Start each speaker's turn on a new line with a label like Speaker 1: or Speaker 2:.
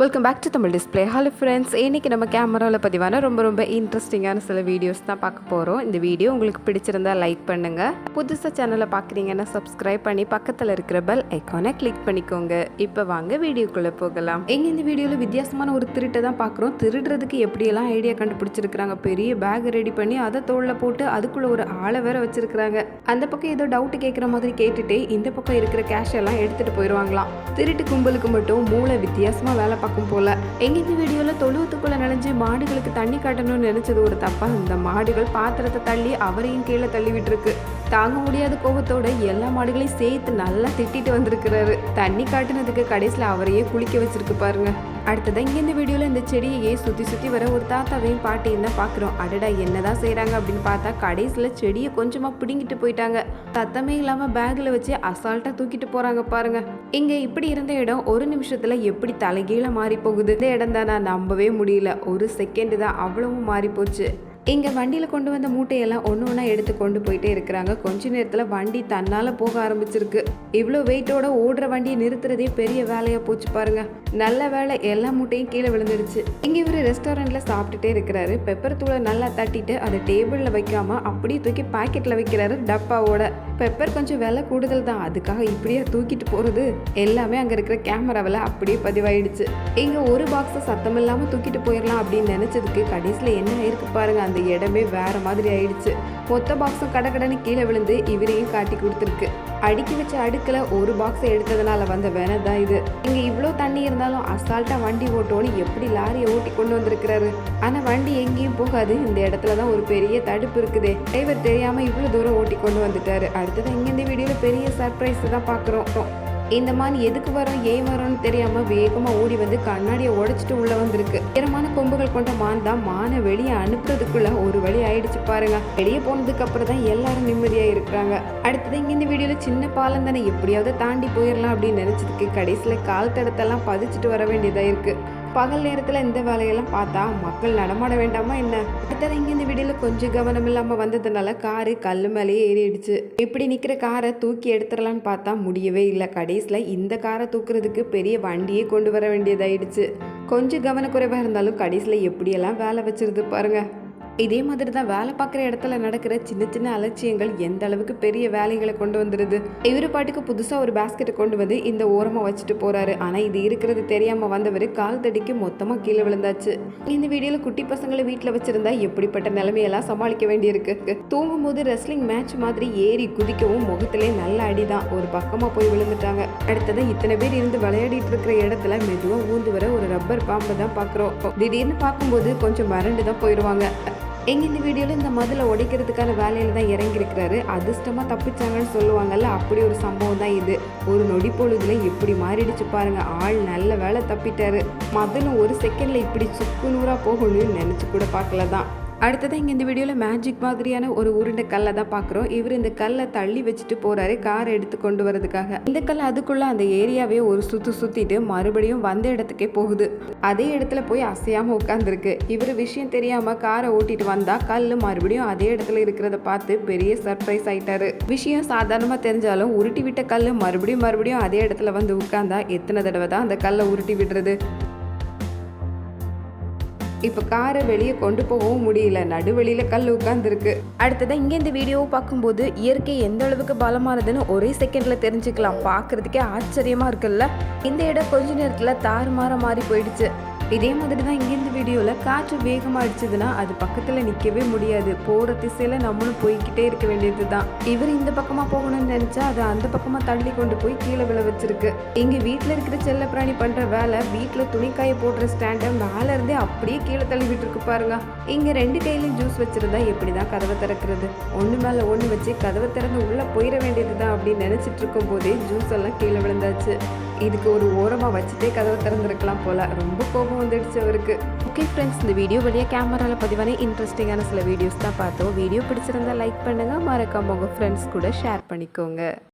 Speaker 1: Welcome back to Tamil display hello friends இன்றைக்கி நம்ம கேமராவில் பதிவான ரொம்ப ரொம்ப இன்ட்ரெஸ்டிங்கான சில வீடியோஸ் தான் பார்க்க போகிறோம் இந்த வீடியோ உங்களுக்கு பிடிச்சிருந்தா லைக் பண்ணுங்கள் புதுசாக சேனலை பார்க்குறீங்கன்னா சப்ஸ்கிரைப் பண்ணி பக்கத்தில் இருக்கிற பெல் ஐக்கானை கிளிக் பண்ணிக்கோங்க. இப்போ வாங்க வீடியோக்குள்ளே போகலாம். எங்கே இந்த வீடியோவில் வித்தியாசமான ஒரு திருட்டை தான் பார்க்குறோம். திருடுறதுக்கு எப்படியெல்லாம் ஐடியா கண்டுபிடிச்சிருக்கிறாங்க? பெரிய பேக் ரெடி பண்ணி அதை தோளில் போட்டு அதுக்குள்ளே ஒரு ஆளை வேற வச்சிருக்கிறாங்க. அந்த பக்கம் ஏதோ டவுட் கேட்குற மாதிரி கேட்டுட்டு இந்த பக்கம் இருக்கிற கேஷ் எல்லாம் எடுத்துகிட்டு போயிடுவாங்களாம். திருட்டு கும்பலுக்கு மட்டும் மூளை வித்தியாசமாக வேலை பக்கம் போல. எங்க இந்த வீடியோவில் தொழுவத்துக்குள்ள நனைஞ்சு மாடுகளுக்கு தண்ணி காட்டணும்னு நினைச்சது ஒரு தப்பா? இந்த மாடுகள் பாத்திரத்தை தள்ளி அவரையும் கீழே தள்ளி விட்டுருக்கு தாங்க முடியாத கோபத்தோட எல்லா மாடுகளையும் சேர்த்து நல்லா திட்டிட்டு வந்திருக்கிறாரு. தண்ணி காட்டுனதுக்கு கடைசியில் அவரையே குளிக்க வச்சிருக்கு பாருங்க. அடுத்ததான் இங்கே இந்த வீடியோவில் இந்த செடியையே சுற்றி சுற்றி வர ஒரு தாத்தாவையும் பாட்டியும் தான் பார்க்குறோம் அடடா என்னதான் செய்கிறாங்க அப்படின்னு பார்த்தா கடைசியில் செடியை கொஞ்சமாக பிடுங்கிட்டு போயிட்டாங்க. தத்தமே இல்லாமல் பேக்கில் வச்சு அசால்ட்டாக தூக்கிட்டு போகிறாங்க பாருங்க. இங்கே இப்படி இருந்த இடம் ஒரு நிமிஷத்தில் எப்படி தலைகீழ மாறி போகுது இந்த இடம் தான்? நான் நம்பவே முடியல. ஒரு செகண்ட் தான் அவ்வளவும் மாறி போச்சு இங்கே வண்டியில் கொண்டு வந்த மூட்டையெல்லாம் ஒன்று ஒன்றா எடுத்து கொண்டு போயிட்டே இருக்கிறாங்க. கொஞ்ச நேரத்தில் வண்டி தன்னால் போக ஆரம்பிச்சிருக்கு. இவ்வளோ வெயிட்டோட ஓடுற வண்டியை நிறுத்துறதே பெரிய வேலையாக போச்சு பாருங்க. நல்ல வேலை எல்லா மூட்டையும் கீழே விழுந்துடுச்சு இங்கே இவர் ரெஸ்டாரண்ட்டில் சாப்பிட்டுட்டே இருக்கிறாரு. பெப்பர் தூளை நல்லா தட்டிட்டு அதை டேபிளில் வைக்காமல் அப்படியே தூக்கி பாக்கெட்டில் வைக்கிறாரு டப்பாவோட. பெப்பர் கொஞ்சம் விலை கூடுதல் தான். அதுக்காக இப்படியே தூக்கிட்டு போகிறது எல்லாமே அங்கே இருக்கிற கேமராவில் அப்படியே பதிவாயிடுச்சு. இங்கே ஒரு பாக்ஸை சத்தம் இல்லாமல் தூக்கிட்டு போயிடலாம் அப்படின்னு நினச்சதுக்கு கடைசியில் என்ன ஆயிருக்கு பாருங்க அந்த இடமே வேற மாதிரி ஆயிடுச்சு. மொத்த பாக்ஸும் கடகடன்னு கீழே விழுந்து இவரையும் காட்டி கொடுத்துருக்கு. அடுக்கி வச்ச அடுக்கில் ஒரு பாக்ஸை எடுத்ததுனால வந்த வேலை தான் இது. இங்கே இவ்வளோ தண்ணி இருந்தாலும் அசால்ட்டாக வண்டி ஓட்டோன்னு எப்படி லாரியை ஓட்டி கொண்டு வந்திருக்கிறாரு? ஆனால் வண்டி எங்கேயும் போகாது. இந்த இடத்துல தான் ஒரு பெரிய தடுப்பு இருக்குதே. டிரைவர் தெரியாமல் இவ்வளோ தூரம் ஓட்டி கொண்டு வந்துட்டாரு. அடுத்தது இங்கே இந்த வீடியோவில் பெரிய சர்ப்ரைஸ் தான் பார்க்குறோம். இந்த மான் எதுக்கு வரோம் ஏன் வரோம்னு தெரியாம வேகமா ஓடி வந்து கண்ணாடியை உடைச்சிட்டு உள்ள வந்திருக்கு. உயரமான கொம்புகள் கொண்ட மான் தான் மானை வெளியே அனுப்புறதுக்குள்ள ஒரு வழி ஆயிடுச்சு பாருங்க. வெளியே போனதுக்கு அப்புறம் தான் எல்லாரும் நிம்மதியா இருக்கிறாங்க. அடுத்தது இங்க இந்த வீடியோல சின்ன பாலம் தானே எப்படியாவது தாண்டி போயிடலாம் அப்படின்னு நினைச்சதுக்கு கடைசியில கால் தடத்தெல்லாம் பதிச்சுட்டு வர வேண்டியதா இருக்கு. பகல் நேரத்தில் இந்த வேலையெல்லாம் பார்த்தா மக்கள் நடமாட வேண்டாமா என்ன? அடுத்தது இங்கே இந்த வீடியோவில் கொஞ்சம் கவனம் இல்லாமல் வந்ததுனால காரு கல் மேலேயே ஏறிடுச்சு. இப்படி நிற்கிற காரை தூக்கி எடுத்துடலான்னு பார்த்தா முடியவே இல்லை. கடைசியில் இந்த காரை தூக்குறதுக்கு பெரிய வண்டியே கொண்டு வர வேண்டியதாயிடுச்சு. கொஞ்சம் கவனக்குறைவாக இருந்தாலும் கடைசியில் எப்படியெல்லாம் வேலை வச்சிருது பாருங்கள் இதே மாதிரி தான் வேலை பார்க்குற இடத்துல நடக்கிற சின்ன சின்ன அலட்சியங்கள் எந்த அளவுக்கு பெரிய வேலைகளை கொண்டு வந்துடுது இவர் பாட்டுக்கு புதுசாக ஒரு பேஸ்கெட்டை கொண்டு வந்து இந்த ஓரமாக வச்சுட்டு போகிறாரு ஆனால் இது இருக்கிறது தெரியாமல் வந்தவர் கால் தடிக்கு மொத்தமாக கீழே விழுந்தாச்சு. இந்த வீடியோவில் குட்டி பசங்களை வீட்டில் வச்சிருந்தா எப்படிப்பட்ட நிலைமையெல்லாம் சமாளிக்க வேண்டியிருக்கு? தூங்கும் போது ரெஸ்லிங் மேட்ச் மாதிரி ஏறி குதிக்கவும் முகத்திலே நல்ல அடிதான். ஒரு பக்கமாக போய் விழுந்துட்டாங்க. அடுத்ததான் இத்தனை பேர் இருந்து விளையாடிட்டு இருக்கிற இடத்துல மெதுவாக ஊந்து வர ஒரு ரப்பர் பாம்பை தான் பார்க்குறோம் திடீர்னு பார்க்கும்போது கொஞ்சம் மறண்டு தான் போயிடுவாங்க எங்க இந்த வீடியோவில் இந்த மதுளை உடைக்கிறதுக்கான வேலையில் தான் இறங்கியிருக்கிறாரு. அதிர்ஷ்டமாக தப்பிச்சாங்கன்னு சொல்லுவாங்கல்ல அப்படி ஒரு சம்பவம் தான் இது. ஒரு நொடி பொழுதுல எப்படி மாறிடுச்சு பாருங்க. ஆள் நல்ல வேலை தப்பிட்டாரு. மதுளும் ஒரு செகண்டில் இப்படி சுக்கு நூறாக போகணும்னு நினச்சி கூட பார்க்கல தான் அடுத்ததான் இங்கே இந்த வீடியோவில் மேஜிக் மாதிரியான ஒரு உருண்டை கல்லை தான் பார்க்குறோம். இவர் இந்த கல்லை தள்ளி வச்சுட்டு போகிறாரு காரை எடுத்து கொண்டு வரதுக்காக இந்த கல் அதுக்குள்ளே அந்த ஏரியாவே ஒரு சுற்று சுற்றிட்டு மறுபடியும் வந்த இடத்துக்கே போகுது. அதே இடத்துல போய் அசையாமல் உட்காந்துருக்கு இவர் விஷயம் தெரியாமல் காரை ஓட்டிட்டு வந்தால் கல் மறுபடியும் அதே இடத்துல இருக்கிறத பார்த்து பெரிய சர்ப்ரைஸ் ஆயிட்டாரு. விஷயம் சாதாரணமாக தெரிஞ்சாலும் உருட்டி விட்ட கல் மறுபடியும் மறுபடியும் அதே இடத்துல வந்து உட்காந்தா எத்தனை தடவை தான் அந்த கல்லை உருட்டி விடுறது? இப்போ காரை வெளியே கொண்டு போகவும் முடியல. நடுவெளியில் கல் உட்காந்துருக்கு அடுத்ததான் இங்கே இந்த வீடியோவை பார்க்கும்போது இயற்கை எந்த அளவுக்கு பலமானதுன்னு ஒரே செகண்டில் தெரிஞ்சுக்கலாம். பார்க்குறதுக்கே ஆச்சரியமாக இருக்குல்ல? இந்த இடம் கொஞ்ச நேரத்தில் தாறுமாற மாறி போயிடுச்சு. இதே மாதிரி தான் இங்கே இந்த வீடியோவில் காற்று வேகமாக அடிச்சதுன்னா அது பக்கத்தில் நிற்கவே முடியாது. போகிற திசையில் நம்மளும் போய்கிட்டே இருக்க வேண்டியது தான் இவர் இந்த பக்கமாக போகணும்னு நினச்சா அதை அந்த பக்கமாக தள்ளி கொண்டு போய் கீழே விழ வச்சிருக்கு. இங்கே வீட்டில் இருக்கிற செல்ல பிராணி பண்ணுற வேலை வீட்டில் துணிக்காய போடுற ஸ்டாண்டை மேலே இருந்தே அப்படியே கீழே தள்ளி விட்டுருக்கு பாருங்க. இங்கே ரெண்டு கையிலையும் ஜூஸ் வச்சுருந்தா எப்படி தான் கதவை திறக்கிறது? ஒன்று மேலே ஒன்று வச்சு கதவை திறந்து உள்ளே போயிட வேண்டியது தான் அப்படின்னு நினச்சிட்டு இருக்கும் போதே ஜூஸ் எல்லாம் கீழே விழுந்தாச்சு. இதுக்கு ஒரு ஓரமாக வச்சுட்டே கதவை திறந்துருக்கலாம் போல். ரொம்ப கோபம் வந்துடுச்சு அவருக்கு. ஓகே ஃப்ரெண்ட்ஸ் இந்த வீடியோ வழியாக கேமராவில் பதிவான இன்ட்ரெஸ்டிங்கான சில வீடியோஸ் தான் பார்த்தோம். வீடியோ பிடிச்சிருந்தா லைக் பண்ணுங்கள் மறக்காம உங்கள் ஃப்ரெண்ட்ஸ் கூட ஷேர் பண்ணிக்கோங்க.